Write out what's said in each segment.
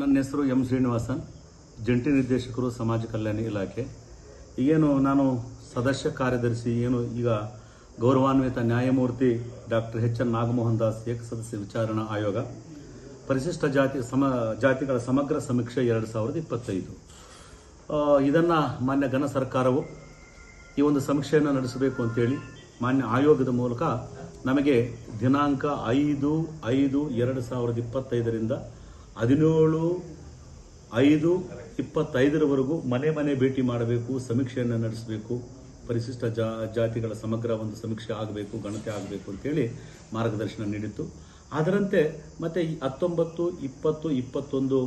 ನನ್ನ ಹೆಸರು ಎಂ ಶ್ರೀನಿವಾಸನ್, ಜಂಟಿ ನಿರ್ದೇಶಕರು ಸಮಾಜ ಕಲ್ಯಾಣ ಇಲಾಖೆ. ಏನು ನಾನು ಸದಸ್ಯ ಕಾರ್ಯದರ್ಶಿ, ಏನು ಈಗ ಗೌರವಾನ್ವಿತ ನ್ಯಾಯಮೂರ್ತಿ doctor H N Nagamohan Das, ಏಕಸದಸ್ಯ ವಿಚಾರಣಾ ಆಯೋಗ. ಪರಿಶಿಷ್ಟ ಜಾತಿ ಸಮ, ಜಾತಿಗಳ ಸಮಗ್ರ ಸಮೀಕ್ಷೆ ಎರಡು ಸಾವಿರದ ಇಪ್ಪತ್ತೈದು. ಇದನ್ನು ಮಾನ್ಯ ಘನ ಸರ್ಕಾರವು ಈ ಒಂದು ಸಮೀಕ್ಷೆಯನ್ನು ನಡೆಸಬೇಕು ಅಂತೇಳಿ ಮಾನ್ಯ ಆಯೋಗದ ಮೂಲಕ ನಮಗೆ ದಿನಾಂಕ ಐದು ಐದು ಎರಡು ಸಾವಿರದ ಇಪ್ಪತ್ತೈದರಿಂದ ಹದಿನೇಳು, ಐದು, ಇಪ್ಪತ್ತೈದರವರೆಗೂ ಮನೆ ಮನೆ ಭೇಟಿ ಮಾಡಬೇಕು, ಸಮೀಕ್ಷೆಯನ್ನು ನಡೆಸಬೇಕು, ಪರಿಶಿಷ್ಟ ಜಾತಿಗಳ ಸಮಗ್ರ ಒಂದು ಸಮೀಕ್ಷೆ ಆಗಬೇಕು, ಗಣತಿ ಆಗಬೇಕು ಅಂತೇಳಿ ಮಾರ್ಗದರ್ಶನ ನೀಡಿತ್ತು. ಅದರಂತೆ ಮತ್ತೆ ಹತ್ತೊಂಬತ್ತು, ಇಪ್ಪತ್ತು, ಇಪ್ಪತ್ತೊಂದು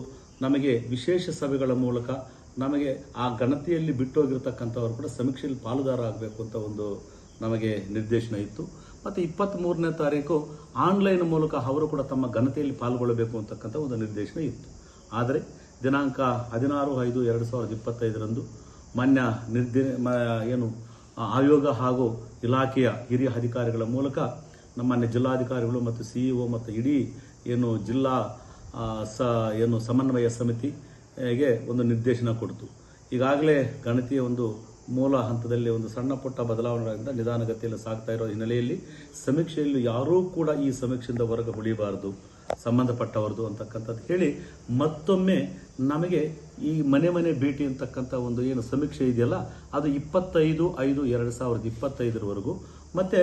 ನಮಗೆ ವಿಶೇಷ ಸಭೆಗಳ ಮೂಲಕ ನಮಗೆ ಆ ಗಣತಿಯಲ್ಲಿ ಬಿಟ್ಟೋಗಿರ್ತಕ್ಕಂಥವ್ರು ಕೂಡ ಸಮೀಕ್ಷೆಯಲ್ಲಿ ಪಾಲುದಾರ ಆಗಬೇಕು ಅಂತ ಒಂದು ನಮಗೆ ನಿರ್ದೇಶನ ಇತ್ತು. ಮತ್ತು ಇಪ್ಪತ್ತ್ಮೂರನೇ ತಾರೀಕು ಆನ್ಲೈನ್ ಮೂಲಕ ಅವರು ಕೂಡ ತಮ್ಮ ಘನತೆಯಲ್ಲಿ ಪಾಲ್ಗೊಳ್ಳಬೇಕು ಅಂತಕ್ಕಂಥ ಒಂದು ನಿರ್ದೇಶನ ಇತ್ತು. ಆದರೆ ದಿನಾಂಕ ಹದಿನಾರು ಐದು ಎರಡು ಸಾವಿರದ ಇಪ್ಪತ್ತೈದರಂದು ಮಾನ್ಯ ನಿರ್ದಿ ಏನು, ಆಯೋಗ ಹಾಗೂ ಇಲಾಖೆಯ ಹಿರಿಯ ಅಧಿಕಾರಿಗಳ ಮೂಲಕ ನಮ್ಮನ್ಯ ಜಿಲ್ಲಾಧಿಕಾರಿಗಳು ಮತ್ತು ಸಿಇಒ ಮತ್ತು ಇಡೀ ಏನು ಜಿಲ್ಲಾ ಸ, ಏನು ಸಮನ್ವಯ ಸಮಿತಿಗೆ ಒಂದು ನಿರ್ದೇಶನ ಕೊಡ್ತು. ಈಗಾಗಲೇ ಗಣತಿಯ ಒಂದು ಮೂಲ ಹಂತದಲ್ಲಿ ಒಂದು ಸಣ್ಣ ಪುಟ್ಟ ಬದಲಾವಣೆಗಳಿಂದ ನಿಧಾನಗತಿಯಲ್ಲಿ ಸಾಗ್ತಾ ಇರೋ ಹಿನ್ನೆಲೆಯಲ್ಲಿ ಸಮೀಕ್ಷೆಯಲ್ಲಿ ಯಾರೂ ಕೂಡ ಈ ಸಮೀಕ್ಷೆಯಿಂದ ಹೊರಗೆ ಉಳಿಬಾರದು, ಸಂಬಂಧಪಟ್ಟವರದು ಅಂತಕ್ಕಂಥದ್ದು ಹೇಳಿ ಮತ್ತೊಮ್ಮೆ ನಮಗೆ ಈ ಮನೆ ಮನೆ ಭೇಟಿ ಅಂತಕ್ಕಂಥ ಒಂದು ಏನು ಸಮೀಕ್ಷೆ ಇದೆಯಲ್ಲ, ಅದು ಇಪ್ಪತ್ತೈದು ಐದು ಎರಡು ಸಾವಿರದ ಇಪ್ಪತ್ತೈದರವರೆಗೂ. ಮತ್ತು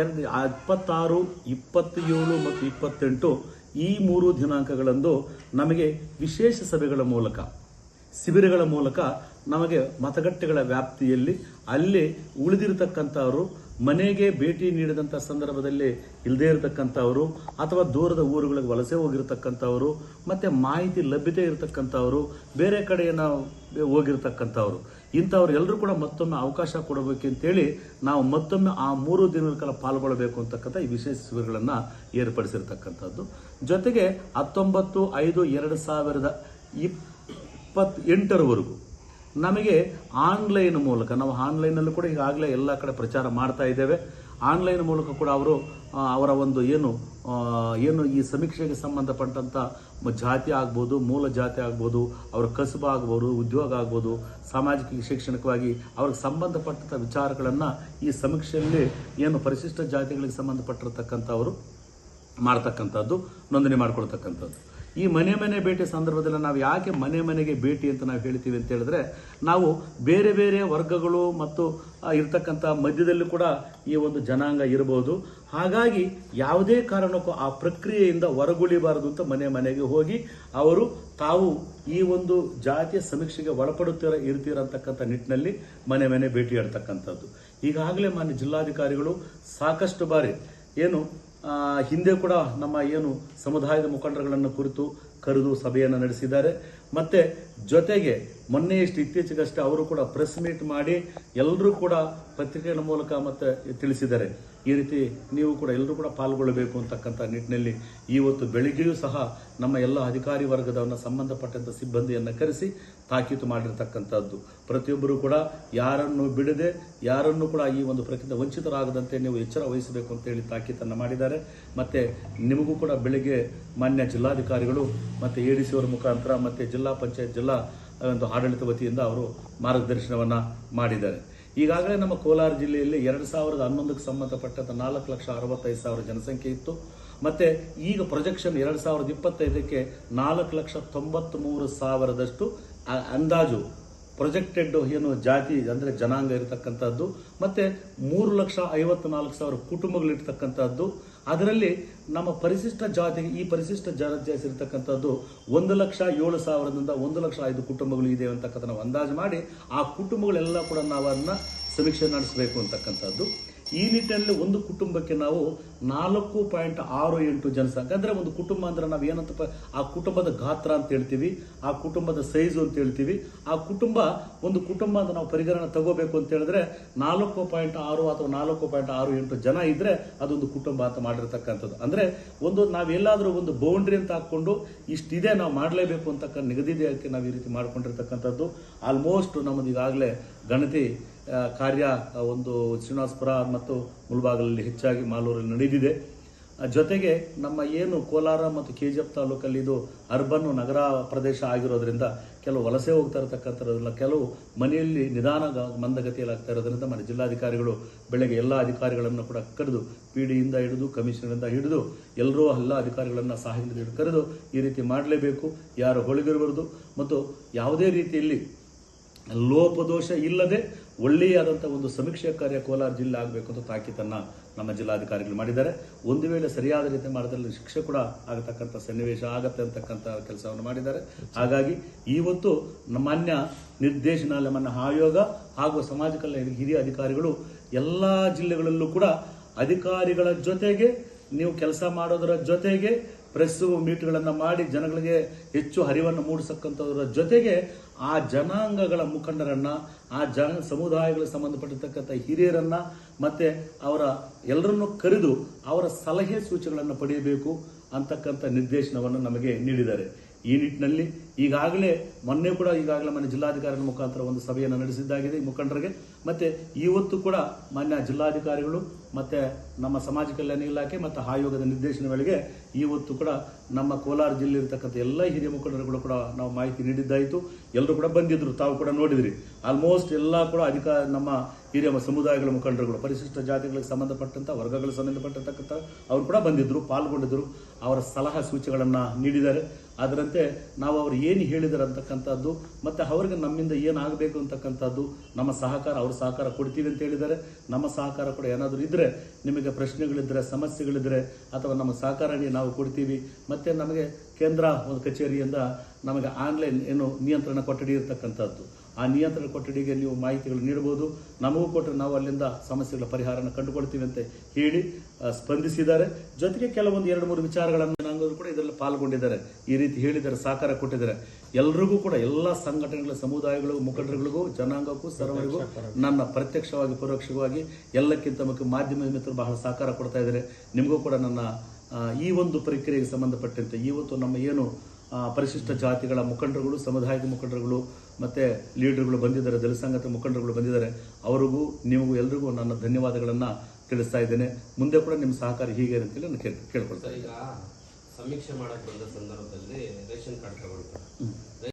ಎರಡು ಇಪ್ಪತ್ತಾರು, ಇಪ್ಪತ್ತೇಳು ಮತ್ತು ಇಪ್ಪತ್ತೆಂಟು ಈ ಮೂರು ದಿನಾಂಕಗಳಂದು ನಮಗೆ ವಿಶೇಷ ಸಭೆಗಳ ಮೂಲಕ ಶಿಬಿರಗಳ ಮೂಲಕ ನಮಗೆ ಮತಗಟ್ಟೆಗಳ ವ್ಯಾಪ್ತಿಯಲ್ಲಿ ಅಲ್ಲಿ ಉಳಿದಿರತಕ್ಕಂಥವರು, ಮನೆಗೆ ಭೇಟಿ ನೀಡಿದಂಥ ಸಂದರ್ಭದಲ್ಲಿ ಇಲ್ಲದೇ ಇರತಕ್ಕಂಥವರು, ಅಥವಾ ದೂರದ ಊರುಗಳಿಗೆ ವಲಸೆ ಹೋಗಿರತಕ್ಕಂಥವರು, ಮತ್ತು ಮಾಹಿತಿ ಲಭ್ಯತೆ ಇರತಕ್ಕಂಥವರು, ಬೇರೆ ಕಡೆ ನಾವು ಹೋಗಿರ್ತಕ್ಕಂಥವ್ರು. ಇಂಥವ್ರು ಎಲ್ಲರೂ ಕೂಡ ಮತ್ತೊಮ್ಮೆ ಅವಕಾಶ ಕೊಡಬೇಕಂತೇಳಿ ನಾವು ಮತ್ತೊಮ್ಮೆ ಆ ಮೂರು ದಿನಗಳ ಕಾಲ ಪಾಲ್ಗೊಳ್ಳಬೇಕು ಅಂತಕ್ಕಂಥ ಈ ವಿಶೇಷ ಶಿಬಿರಗಳನ್ನು ಏರ್ಪಡಿಸಿರ್ತಕ್ಕಂಥದ್ದು. ಜೊತೆಗೆ ಹತ್ತೊಂಬತ್ತು ಐದು ಎರಡು ಸಾವಿರದ ಎಂಟರವರೆಗೂ ನಮಗೆ ಆನ್ಲೈನ್ ಮೂಲಕ, ನಾವು ಆನ್ಲೈನಲ್ಲೂ ಕೂಡ ಈಗಾಗಲೇ ಎಲ್ಲ ಕಡೆ ಪ್ರಚಾರ ಮಾಡ್ತಾ ಇದ್ದೇವೆ. ಆನ್ಲೈನ್ ಮೂಲಕ ಕೂಡ ಅವರು ಅವರ ಒಂದು ಏನು ಏನು ಈ ಸಮೀಕ್ಷೆಗೆ ಸಂಬಂಧಪಟ್ಟಂಥ ಜಾತಿ ಆಗ್ಬೋದು, ಮೂಲ ಜಾತಿ ಆಗ್ಬೋದು, ಅವರ ಕಸುಬು ಆಗ್ಬೋದು, ಉದ್ಯೋಗ ಆಗ್ಬೋದು, ಸಾಮಾಜಿಕ ಶೈಕ್ಷಣಿಕವಾಗಿ ಅವ್ರಿಗೆ ಸಂಬಂಧಪಟ್ಟಂಥ ವಿಚಾರಗಳನ್ನು ಈ ಸಮೀಕ್ಷೆಯಲ್ಲಿ ಏನು ಪರಿಶಿಷ್ಟ ಜಾತಿಗಳಿಗೆ ಸಂಬಂಧಪಟ್ಟಿರತಕ್ಕಂಥವರು ಮಾಡ್ತಕ್ಕಂಥದ್ದು, ನೋಂದಣಿ ಮಾಡ್ಕೊಳ್ತಕ್ಕಂಥದ್ದು. ಈ ಮನೆ ಮನೆ ಭೇಟಿ ಸಂದರ್ಭದಲ್ಲಿ ನಾವು ಯಾಕೆ ಮನೆ ಮನೆಗೆ ಭೇಟಿ ಅಂತ ನಾವು ಹೇಳ್ತೀವಿ ಅಂತ ಹೇಳಿದ್ರೆ, ನಾವು ಬೇರೆ ಬೇರೆ ವರ್ಗಗಳು ಮತ್ತು ಇರ್ತಕ್ಕಂಥ ಮಧ್ಯದಲ್ಲಿ ಕೂಡ ಈ ಒಂದು ಜನಾಂಗ ಇರಬಹುದು ಹಾಗಾಗಿ ಯಾವುದೇ ಕಾರಣಕ್ಕೂ ಆ ಪ್ರಕ್ರಿಯೆಯಿಂದ ಹೊರಗುಳಿಬಾರದು ಅಂತ ಮನೆ ಮನೆಗೆ ಹೋಗಿ ಅವರು ತಾವು ಈ ಒಂದು ಜಾತಿಯ ಸಮೀಕ್ಷೆಗೆ ಒಳಪಡುತ್ತೀರ, ಇರ್ತೀರ ಅಂತಕ್ಕಂಥ ನಿಟ್ಟಿನಲ್ಲಿ ಮನೆ ಮನೆ ಭೇಟಿ ಇಡ್ತಕ್ಕಂಥದ್ದು ಈಗಾಗಲೇ ಮಾನ್ಯ ಜಿಲ್ಲಾಧಿಕಾರಿಗಳು ಸಾಕಷ್ಟು ಬಾರಿ ಏನು ಹಿಂದೆ ಕೂಡ ನಮ್ಮ ಏನು ಸಮುದಾಯದ ಮುಖಂಡರುಗಳನ್ನು ಕುರಿತು ಕರೆದು ಸಭೆಯನ್ನು ನಡೆಸಿದ್ದಾರೆ. ಮತ್ತು ಜೊತೆಗೆ ಮೊನ್ನೆಯಷ್ಟು ಇತ್ತೀಚೆಗಷ್ಟೇ ಅವರು ಕೂಡ ಪ್ರೆಸ್ ಮೀಟ್ ಮಾಡಿ ಎಲ್ಲರೂ ಕೂಡ ಪತ್ರಿಕೆಗಳ ಮೂಲಕ ಮತ್ತು ತಿಳಿಸಿದ್ದಾರೆ. ಈ ರೀತಿ ನೀವು ಕೂಡ ಎಲ್ಲರೂ ಕೂಡ ಪಾಲ್ಗೊಳ್ಳಬೇಕು ಅಂತಕ್ಕಂಥ ನಿಟ್ಟಿನಲ್ಲಿ ಇವತ್ತು ಬೆಳಿಗ್ಗೆಯೂ ಸಹ ನಮ್ಮ ಎಲ್ಲ ಅಧಿಕಾರಿ ವರ್ಗದವನ್ನ ಸಂಬಂಧಪಟ್ಟಂಥ ಸಿಬ್ಬಂದಿಯನ್ನು ಕರೆಸಿ ತಾಕೀತು ಮಾಡಿರ್ತಕ್ಕಂಥದ್ದು. ಪ್ರತಿಯೊಬ್ಬರೂ ಕೂಡ ಯಾರನ್ನು ಬಿಡದೆ, ಯಾರನ್ನು ಕೂಡ ಈ ಒಂದು ಪ್ರಕ್ರಿಯೆ ವಂಚಿತರಾಗದಂತೆ ನೀವು ಎಚ್ಚರ ವಹಿಸಬೇಕು ಅಂತ ಹೇಳಿ ತಾಕೀತನ್ನು ಮಾಡಿದ್ದಾರೆ. ಮತ್ತು ನಿಮಗೂ ಕೂಡ ಬೆಳಿಗ್ಗೆ ಮಾನ್ಯ ಜಿಲ್ಲಾಧಿಕಾರಿಗಳು ಮತ್ತು ಎ ಡಿ ಸಿ ಅವರ ಮುಖಾಂತರ ಮತ್ತು ಜಿಲ್ಲಾ ಪಂಚಾಯತ್, ಜಿಲ್ಲಾ ಒಂದು ಆಡಳಿತ ವತಿಯಿಂದ ಅವರು ಮಾರ್ಗದರ್ಶನವನ್ನು ಮಾಡಿದ್ದಾರೆ. ಈಗಾಗಲೇ ನಮ್ಮ ಕೋಲಾರ ಜಿಲ್ಲೆಯಲ್ಲಿ ಎರಡು ಸಾವಿರದ ಹನ್ನೊಂದಕ್ಕೆ ಸಂಬಂಧಪಟ್ಟಂಥ ನಾಲ್ಕು ಲಕ್ಷ ಅರವತ್ತೈದು ಸಾವಿರ ಜನಸಂಖ್ಯೆ ಇತ್ತು. ಮತ್ತು ಈಗ ಪ್ರೊಜೆಕ್ಷನ್ ಎರಡು ಸಾವಿರದ ಇಪ್ಪತ್ತೈದಕ್ಕೆ ನಾಲ್ಕು ಲಕ್ಷ ತೊಂಬತ್ತ್ಮೂರು ಸಾವಿರದಷ್ಟು ಅಂದಾಜು ಪ್ರೊಜೆಕ್ಟೆಡ್ ಏನು ಜಾತಿ, ಅಂದರೆ ಜನಾಂಗ ಇರತಕ್ಕಂಥದ್ದು ಮತ್ತು ಮೂರು ಲಕ್ಷ ಐವತ್ನಾಲ್ಕು ಸಾವಿರ ಕುಟುಂಬಗಳಿರ್ತಕ್ಕಂಥದ್ದು ಅದರಲ್ಲಿ ನಮ್ಮ ಪರಿಶಿಷ್ಟ ಜಾತಿಗೆ ಈ ಪರಿಶಿಷ್ಟ ಜಾತಿ ಸೇರಿರ್ತಕ್ಕಂಥದ್ದು ಒಂದು ಲಕ್ಷ ಏಳು ಸಾವಿರದಿಂದ ಒಂದು ಲಕ್ಷ ಐದು ಕುಟುಂಬಗಳು ಇದೆ ಅಂತಕ್ಕಂಥ ನಾವು ಅಂದಾಜು ಮಾಡಿ ಆ ಕುಟುಂಬಗಳೆಲ್ಲ ಕೂಡ ನಾವು ಅದನ್ನ ಸಮೀಕ್ಷೆ ನಡೆಸಬೇಕು ಅಂತಕ್ಕಂಥದ್ದು. ಈ ನಿಟ್ಟಿನಲ್ಲಿ ಒಂದು ಕುಟುಂಬಕ್ಕೆ ನಾವು ನಾಲ್ಕು ಪಾಯಿಂಟ್ ಆರು ಎಂಟು ಜನಸಂಖ್ಯೆ, ಅಂದರೆ ಒಂದು ಕುಟುಂಬ ಅಂದರೆ ನಾವು ಏನಂತಪ್ಪ ಆ ಕುಟುಂಬದ ಗಾತ್ರ ಅಂತ ಹೇಳ್ತೀವಿ, ಆ ಕುಟುಂಬದ ಸೈಜು ಅಂತ ಹೇಳ್ತೀವಿ, ಆ ಕುಟುಂಬ ಒಂದು ಕುಟುಂಬ ಅಂತ ನಾವು ಪರಿಗಣನೆ ತಗೋಬೇಕು ಅಂತ ಹೇಳಿದ್ರೆ ನಾಲ್ಕು ಪಾಯಿಂಟ್ ಆರು ಅಥವಾ ನಾಲ್ಕು ಪಾಯಿಂಟ್ ಆರು ಎಂಟು ಜನ ಇದ್ದರೆ ಅದೊಂದು ಕುಟುಂಬ ಅಂತ ಮಾಡಿರ್ತಕ್ಕಂಥದ್ದು. ಅಂದರೆ ಒಂದು ನಾವೆಲ್ಲಾದರೂ ಒಂದು ಬೌಂಡ್ರಿ ಅಂತ ಹಾಕ್ಕೊಂಡು ಇಷ್ಟಿದೆ ನಾವು ಮಾಡಲೇಬೇಕು ಅಂತಕ್ಕ ನಿಗದಿದೆಯಕ್ಕೆ ನಾವು ಈ ರೀತಿ ಮಾಡ್ಕೊಂಡಿರ್ತಕ್ಕಂಥದ್ದು. ಆಲ್ಮೋಸ್ಟ್ ನಮ್ಮದು ಈಗಾಗಲೇ ಗಣತಿ ಕಾರ್ಯ ಒಂದು ಶ್ರೀನಿವಾಸಪುರ ಮತ್ತು ಮುಳಬಾಗಲಲ್ಲಿ ಹೆಚ್ಚಾಗಿ ಮಾಲೂರಲ್ಲಿ ನಡೆದಿದೆ. ಜೊತೆಗೆ ನಮ್ಮ ಏನು ಕೋಲಾರ ಮತ್ತು ಕೆ ಜಿ ಎಫ್ ತಾಲೂಕಲ್ಲಿ ಇದು ಅರ್ಬನ್ ನಗರ ಪ್ರದೇಶ ಆಗಿರೋದ್ರಿಂದ ಕೆಲವು ವಲಸೆ ಹೋಗ್ತಾ ಇರತಕ್ಕಂಥದ್ರಲ್ಲ ಕೆಲವು ಮನೆಯಲ್ಲಿ ನಿಧಾನ ಮಂದಗತಿಯಲ್ಲಿ ಆಗ್ತಾ ಇರೋದ್ರಿಂದ ಮನೆ ಜಿಲ್ಲಾಧಿಕಾರಿಗಳು ಬೆಳಗ್ಗೆ ಎಲ್ಲ ಅಧಿಕಾರಿಗಳನ್ನು ಕೂಡ ಕರೆದು ಪಿ ಡಿಯಿಂದ ಹಿಡಿದು, ಕಮಿಷನರಿಂದ ಹಿಡಿದು, ಎಲ್ಲರೂ ಎಲ್ಲ ಅಧಿಕಾರಿಗಳನ್ನು ಸಹಾಯದಿಂದ ಹಿಡಿದು ಕರೆದು ಈ ರೀತಿ ಮಾಡಲೇಬೇಕು. ಯಾರು ಹೊಳಗಿರಬಾರ್ದು. ಮತ್ತು ಯಾವುದೇ ರೀತಿಯಲ್ಲಿ ಲೋಪದೋಷ ಇಲ್ಲದೆ ಒಳ್ಳೆಯಾದಂಥ ಒಂದು ಸಮೀಕ್ಷೆ ಕಾರ್ಯ ಕೋಲಾರ ಜಿಲ್ಲೆ ಆಗಬೇಕು ಅಂತ ತಾಕೀತನ್ನು ನಮ್ಮ ಜಿಲ್ಲಾಧಿಕಾರಿಗಳು ಮಾಡಿದ್ದಾರೆ. ಒಂದು ವೇಳೆ ಸರಿಯಾದ ರೀತಿ ಮಾಡಿದಲ್ಲಿ ಶಿಕ್ಷೆ ಕೂಡ ಆಗತಕ್ಕಂಥ ಸನ್ನಿವೇಶ ಆಗತ್ತೆ ಅಂತಕ್ಕಂಥ ಕೆಲಸವನ್ನು ಮಾಡಿದ್ದಾರೆ. ಹಾಗಾಗಿ ಇವತ್ತು ಮಾನ್ಯ ನಿರ್ದೇಶನಾಲಯ ಮನ್ನ ಆಯೋಗ ಹಾಗೂ ಸಮಾಜ ಕಲ್ಯಾಣ ಹಿರಿಯ ಅಧಿಕಾರಿಗಳು ಎಲ್ಲ ಜಿಲ್ಲೆಗಳಲ್ಲೂ ಕೂಡ ಅಧಿಕಾರಿಗಳ ಜೊತೆಗೆ ನೀವು ಕೆಲಸ ಮಾಡೋದರ ಜೊತೆಗೆ ಪ್ರೆಸ್ ಮೀಟ್ಗಳನ್ನು ಮಾಡಿ ಜನಗಳಿಗೆ ಹೆಚ್ಚು ಹರಿವನ್ನು ಮೂಡಿಸಕ್ಕಂಥದ್ರ ಜೊತೆಗೆ ಆ ಜನಾಂಗಗಳ ಮುಖಂಡರನ್ನು, ಆ ಜನ ಸಮುದಾಯಗಳಿಗೆ ಸಂಬಂಧಪಟ್ಟಿರ್ತಕ್ಕಂಥ ಹಿರಿಯರನ್ನು ಮತ್ತು ಅವರ ಎಲ್ಲರನ್ನು ಕರೆದು ಅವರ ಸಲಹೆ ಸೂಚನೆಗಳನ್ನು ಪಡೆಯಬೇಕು ಅಂತಕ್ಕಂಥ ನಿರ್ದೇಶನವನ್ನು ನಮಗೆ ನೀಡಿದ್ದಾರೆ. ಈ ನಿಟ್ಟಿನಲ್ಲಿ ಈಗಾಗಲೇ ಮೊನ್ನೆ ಕೂಡ ಈಗಾಗಲೇ ಮನೆ ಜಿಲ್ಲಾಧಿಕಾರಿಗಳ ಮುಖಾಂತರ ಒಂದು ಸಭೆಯನ್ನು ನಡೆಸಿದ್ದಾಗಿದೆ ಮುಖಂಡರಿಗೆ. ಮತ್ತೆ ಇವತ್ತು ಕೂಡ ಮಾನ್ಯ ಜಿಲ್ಲಾಧಿಕಾರಿಗಳು ಮತ್ತೆ ನಮ್ಮ ಸಮಾಜ ಕಲ್ಯಾಣ ಇಲಾಖೆ ಮತ್ತು ಆಯೋಗದ ನಿರ್ದೇಶನಗಳಿಗೆ ಇವತ್ತು ಕೂಡ ನಮ್ಮ ಕೋಲಾರ ಜಿಲ್ಲೆ ಇರತಕ್ಕಂಥ ಎಲ್ಲ ಹಿರಿಯ ಮುಖಂಡರುಗಳು ಕೂಡ ನಾವು ಮಾಹಿತಿ ನೀಡಿದ್ದಾಯಿತು. ಎಲ್ಲರೂ ಕೂಡ ಬಂದಿದ್ದರು ತಾವು ಕೂಡ ನೋಡಿದ್ರಿ. ಆಲ್ಮೋಸ್ಟ್ ಎಲ್ಲ ಕೂಡ ಅಧಿಕಾರ ನಮ್ಮ ಹಿರಿಯ ಸಮುದಾಯಗಳ ಮುಖಂಡರುಗಳು, ಪರಿಶಿಷ್ಟ ಜಾತಿಗಳಿಗೆ ಸಂಬಂಧಪಟ್ಟಂಥ, ವರ್ಗಗಳಿಗೆ ಸಂಬಂಧಪಟ್ಟಿರ್ತಕ್ಕಂಥ ಅವರು ಕೂಡ ಬಂದಿದ್ದರು ಪಾಲ್ಗೊಂಡಿದ್ದರು ಅವರ ಸಲಹಾ ಸೂಚಿಗಳನ್ನು ನೀಡಿದ್ದಾರೆ. ಅದರಂತೆ ನಾವು ಅವರು ಏನು ಹೇಳಿದ್ದಾರೆ ಅಂತಕ್ಕಂಥದ್ದು, ಮತ್ತು ಅವ್ರಿಗೆ ನಮ್ಮಿಂದ ಏನಾಗಬೇಕು ಅಂತಕ್ಕಂಥದ್ದು, ನಮ್ಮ ಸಹಕಾರ, ಅವ್ರ ಸಹಕಾರ ಕೊಡ್ತೀವಿ ಅಂತ ಹೇಳಿದ್ದಾರೆ ನಮ್ಮ ಸಹಕಾರ ಕೂಡ ಏನಾದರೂ ಇದ್ದರೆ ನಿಮಗೆ ಪ್ರಶ್ನೆಗಳಿದ್ದರೆ ಸಮಸ್ಯೆಗಳಿದ್ದರೆ ಅಥವಾ ನಮ್ಮ ಸಹಕಾರ ನಾವು ಕೊಡ್ತೀವಿ. ಮತ್ತು ನಮಗೆ ಕೇಂದ್ರ ಒಂದು ಕಚೇರಿಯಿಂದ ನಮಗೆ ಆನ್ಲೈನ್ ಏನು ನಿಯಂತ್ರಣ ಕೊಠಡಿ ಇರತಕ್ಕಂಥದ್ದು. ಆ ನಿಯಂತ್ರಣ ಕೊಠಡಿಗೆ ನೀವು ಮಾಹಿತಿಗಳು ನೀಡಬಹುದು. ನಮಗೂ ಕೊಟ್ಟರೆ ನಾವು ಅಲ್ಲಿಂದ ಸಮಸ್ಯೆಗಳ ಪರಿಹಾರನ ಕಂಡುಕೊಳ್ತೀವಿ ಅಂತ ಹೇಳಿ ಸ್ಪಂದಿಸಿದ್ದಾರೆ. ಜೊತೆಗೆ ಕೆಲವೊಂದು ಎರಡು ಮೂರು ವಿಚಾರಗಳನ್ನು ಜನಾಂಗದವರು ಕೂಡ ಇದರಲ್ಲಿ ಪಾಲ್ಗೊಂಡಿದ್ದಾರೆ. ಈ ರೀತಿ ಹೇಳಿದ್ದಾರೆ ಸಹಕಾರ ಕೊಟ್ಟಿದ್ದಾರೆ. ಎಲ್ರಿಗೂ ಕೂಡ ಎಲ್ಲ ಸಂಘಟನೆಗಳ, ಸಮುದಾಯಗಳು, ಮುಖಂಡರುಗಳಿಗೂ, ಜನಾಂಗಕ್ಕೂ, ಸರ್ವರಿಗೂ ನನ್ನ ಪ್ರತ್ಯಕ್ಷವಾಗಿ, ಪರೋಕ್ಷವಾಗಿ ಎಲ್ಲಕ್ಕಿಂತ ಮುಖ್ಯ ಮಾಧ್ಯಮ ಮಿತ್ರರು ಬಹಳ ಸಹಕಾರ ಕೊಡ್ತಾ ಇದ್ದಾರೆ. ನಿಮಗೂ ಕೂಡ ನನ್ನ ಈ ಒಂದು ಪ್ರಕ್ರಿಯೆಗೆ ಸಂಬಂಧಪಟ್ಟಂತೆ ಇವತ್ತು ನಮ್ಮ ಏನು ಪರಿಶಿಷ್ಟ ಜಾತಿಗಳ ಮುಖಂಡರುಗಳು ಸಮುದಾಯದ ಮುಖಂಡರುಗಳು ಮತ್ತು ಲೀಡರ್ಗಳು ಬಂದಿದ್ದಾರೆ ಜನಸಂಘದ ಮುಖಂಡರುಗಳು ಬಂದಿದ್ದಾರೆ. ಅವರಿಗೂ ನಿಮಗೂ ಎಲ್ರಿಗೂ ನನ್ನ ಧನ್ಯವಾದಗಳನ್ನು ತಿಳಿಸ್ತಾ ಇದ್ದೇನೆ. ಮುಂದೆ ಕೂಡ ನಿಮ್ಮ ಸಹಕಾರ ಹೀಗೆ ಅಂತೇಳಿ ನಾನು ಕೇಳ್ ಕೇಳ್ಕೊಳ್ತಾ ಈಗ ಸಮೀಕ್ಷೆ ಮಾಡಕ್ಕೆ ಬಂದ ಸಂದರ್ಭದಲ್ಲಿ ರೇಷನ್ ಕಾರ್ಡ್ ತಗೊಳ್ತಾರೆ